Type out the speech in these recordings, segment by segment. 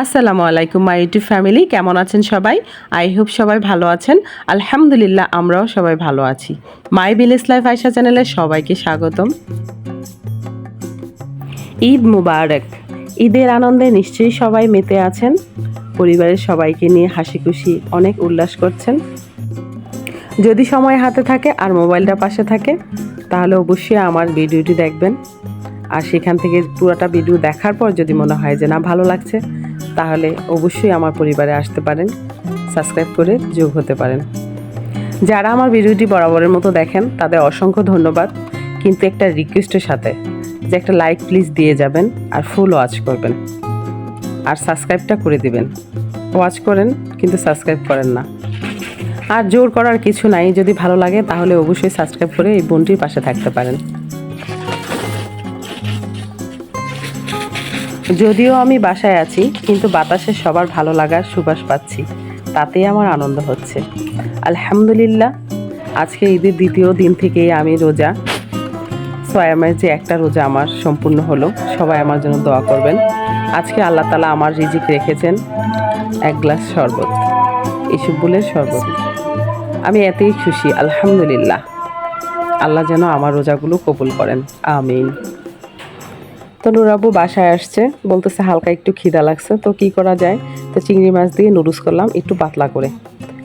আসসালামু আলাইকুম my YouTube family কেমন আছেন সবাই? আই হোপ সবাই ভালো আছেন। আলহামদুলিল্লাহ, আমরাও সবাই ভালো আছি। মাই বিলেস লাইফ আয়সা চ্যানেলে সবাইকে স্বাগতম। ঈদ মুবারক। ঈদের আনন্দে নিশ্চয়ই সবাই মেতে আছেন। পরিবারের সবাইকে নিয়ে হাসি খুশি অনেক উল্লাস করছেন। যদি সময় হাতে থাকে আর মোবাইলটা পাশে থাকে, তাহলে অবশ্যই আমার ভিডিওটি দেখবেন। আর সেখান থেকে পুরোটা ভিডিও দেখার পর যদি মনে হয় যে না, ভালো লাগছে তাহলে অবশ্যই আমার পরিবারে আসতে পারেন, সাবস্ক্রাইব করে যোগ হতে পারেন। যারা আমার ভিডিওটি বরাবরের মতো দেখেন, তাদের অসংখ্য ধন্যবাদ। কিন্তু একটা রিকোয়েস্টের সাথে যে একটা লাইক প্লিজ দিয়ে যাবেন আর ফুল ওয়াচ করবেন। আর সাবস্ক্রাইবটা করে দিবেন। ওয়াচ করেন, কিন্তু সাবস্ক্রাইব করেন না। আর জোর করার কিছু নাই। যদি ভালো লাগে, তাহলে অবশ্যই সাবস্ক্রাইব করে এই বোনটির পাশে থাকতে পারেন। যদিও আমি বাসায় আছি, কিন্তু বাতাসে সবার ভালো লাগার সুবাস পাচ্ছি। তাতেই আমার আনন্দ হচ্ছে। আলহামদুলিল্লাহ, আজকে ঈদের দ্বিতীয় দিন থেকেই আমি রোজা। সোয়ামের যে একটা রোজা আমার সম্পূর্ণ হলো। সবাই আমার জন্য দোয়া করবেন। আজকে আল্লাহ তালা আমার রিজিক রেখেছেন এক গ্লাস শরবত ইসুবুলের শরবত। আমি এতেই খুশি, আলহামদুলিল্লাহ। আল্লাহ যেন আমার রোজাগুলো কবুল করেন। আমিন। তো নুরাবু বাসায় আসছে, বলতেছে হালকা একটু খিদা লাগছে, তো কি করা যায়? তো চিংড়ি মাছ দিয়ে নুডলস করলাম, একটু পাতলা করে।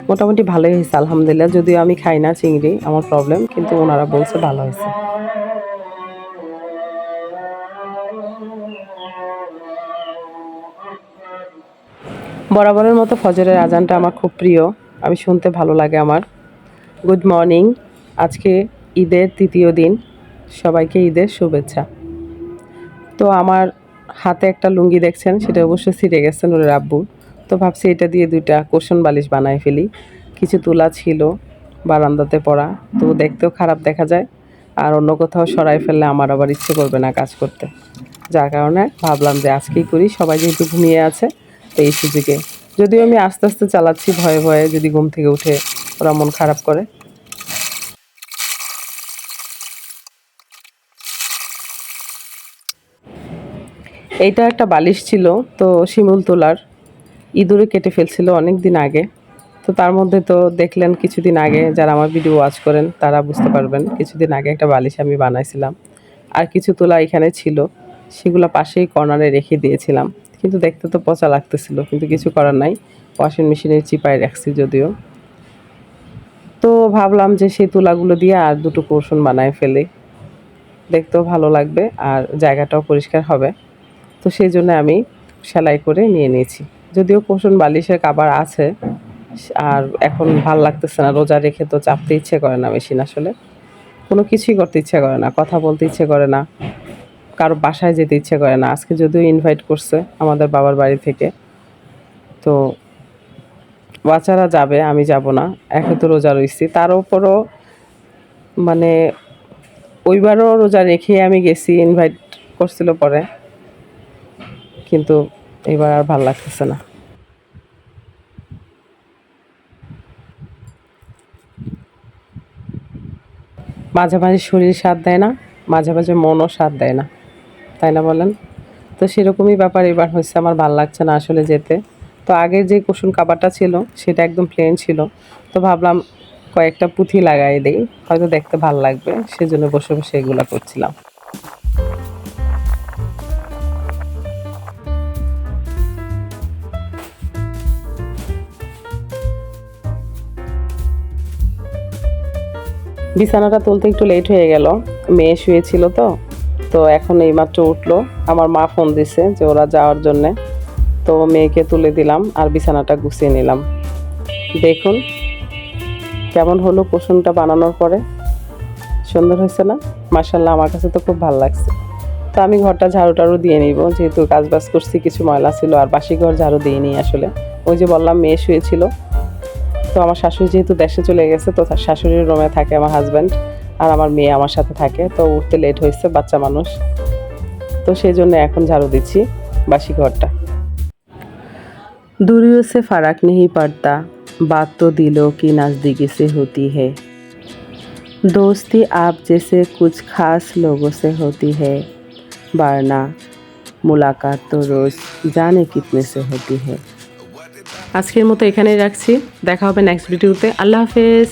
মোটামুটি ভালোই হয়েছে, আলহামদুলিল্লাহ। যদিও আমি খাই না চিংড়ি, আমার প্রবলেম কিন্তু ওনারা বলছে ভালো হয়েছে। বরাবরের মতো ফজরের আজানটা আমার খুব প্রিয়, আমি শুনতে ভালো লাগে আমার। গুড মর্নিং আজকে ঈদের তৃতীয় দিন, সবাইকে ঈদের শুভেচ্ছা। তো আমার হাতে একটা লুঙ্গি দেখছেন সেটা অবশ্যই ছিঁড়ে গেছেন নুরের আব্বু তো ভাবছি এটা দিয়ে দুইটা কোশন বালিশ বানায় ফেলি। কিছু তুলা ছিল বারান্দাতে পড়া তো দেখতেও খারাপ দেখা যায়। আর অন্য কোথাও সরাই ফেললে আমার আবার ইচ্ছে করবে না কাজ করতে। যার কারণে ভাবলাম যে আজকেই করি সবাই যেহেতু ঘুমিয়ে আছে তো এই সুযোগে। যদিও আমি আস্তে আস্তে চালাচ্ছি ভয়ে ভয়ে যদি ঘুম থেকে উঠে ওরা মন খারাপ করে। এইটা একটা বালিশ ছিল, তো শিমুল তোলার। ইঁদুরে কেটে ফেলছিল অনেক দিন আগে। তো তার মধ্যে তো দেখলেন কিছুদিন আগে, যারা আমার ভিডিও ওয়াচ করেন, তারা বুঝতে পারবেন, কিছুদিন আগে একটা বালিশ আমি বানাইছিলাম। আর কিছু তোলা এখানে ছিল, সেগুলো পাশেই কর্নারে রেখে দিয়েছিলাম। কিন্তু দেখতে তো পচা লাগতেছিল, কিন্তু কিছু করার নাই। ওয়াশিং মেশিনের চিপায় রাখছি যদিও। তো ভাবলাম যে সেই তুলাগুলো দিয়ে আর দুটো পোর্শন বানায় ফেলি। দেখতেও ভালো লাগবে আর জায়গাটাও পরিষ্কার হবে। তো সেই জন্য আমি সেলাই করে নিয়ে নিয়েছি। যদিও কোষণ বালিশের কাবার আছে, আর এখন ভালো লাগতেছে না, রোজা রেখে তো চাপতে ইচ্ছে করে না মেশিন আসলে। কোনো কিছুই করতে ইচ্ছে করে না, কথা বলতে ইচ্ছে করে না, কারও বাসায় যেতে ইচ্ছে করে না। আজকে যদিও ইনভাইট করছে আমাদের বাবার বাড়ি থেকে, তো বাচ্চারা যাবে, আমি যাব না একে তো রোজা রয়েছি তার উপরও মানে ওইবারও রোজা রেখে আমি গেছি ইনভাইট করছিল পরে। কিন্তু এবার আর ভালো লাগতেছে না। মাঝে মাঝে শরীর সাথ দেয় না মাঝে মাঝে মনও সাথ দেয় না। তাই না বলেন? তো সেরকমই ব্যাপার এবার হচ্ছে আমার ভালো লাগছে না আসলে যেতে। তো আগের যে কুসুন কাবারটা ছিল, সেটা একদম প্লেন ছিল। তো ভাবলাম কয়েকটা পুঁথি লাগাই দিই, হয়তো দেখতে ভালো লাগবে, সেজন্য বসে বসে এগুলো করছিলাম। বিছানাটা তুলতে একটু লেট হয়ে গেল। মেয়ে শুয়েছিল তো তো এখন এইমাত্র উঠল। আমার মা ফোন দিছে যে ওরা যাওয়ার জন্যে। তো মেয়েকে তুলে দিলাম আর বিছানাটা গুছিয়ে নিলাম। দেখুন কেমন হলো কুসুমটা বানানোর পরে। সুন্দর হয়েছে না? মার্শাল্লাহ আমার কাছে তো খুব ভালো লাগছে। তো আমি ঘরটা ঝাড়ু টাড়ু দিয়ে নিব। যেহেতু কাজ বাজ করছি, কিছু ময়লা ছিল আর বাসি ঘর ঝাড়ু দিয়ে নিই আসলে। ওই যে বললাম, মেয়ে শুয়েছিল। তো আমার শাশুড়ি যেহেতু দেশে চলে গেছে তো তার শাশুড়ির রুমে থাকে আমার হাজব্যান্ড আর আমার মেয়ে আমার সাথে থাকে তো উঠতে লেট হয়েছে বাচ্চা মানুষ তো সেই জন্য এখন ঝাড়ু দিচ্ছি বাসি ঘরটা दूरियों से फर्क नहीं पड़ता बात तो दिलों की नज़दीकी से होती है दोस्ती आप जैसे कुछ खास लोगों से होती है वरना मुलाकात तो रोज जाने कितने से होती है আজকের মতো এখানেই রাখছি। দেখা হবে নেক্সট ভিডিওতে আল্লাহ হাফেজ।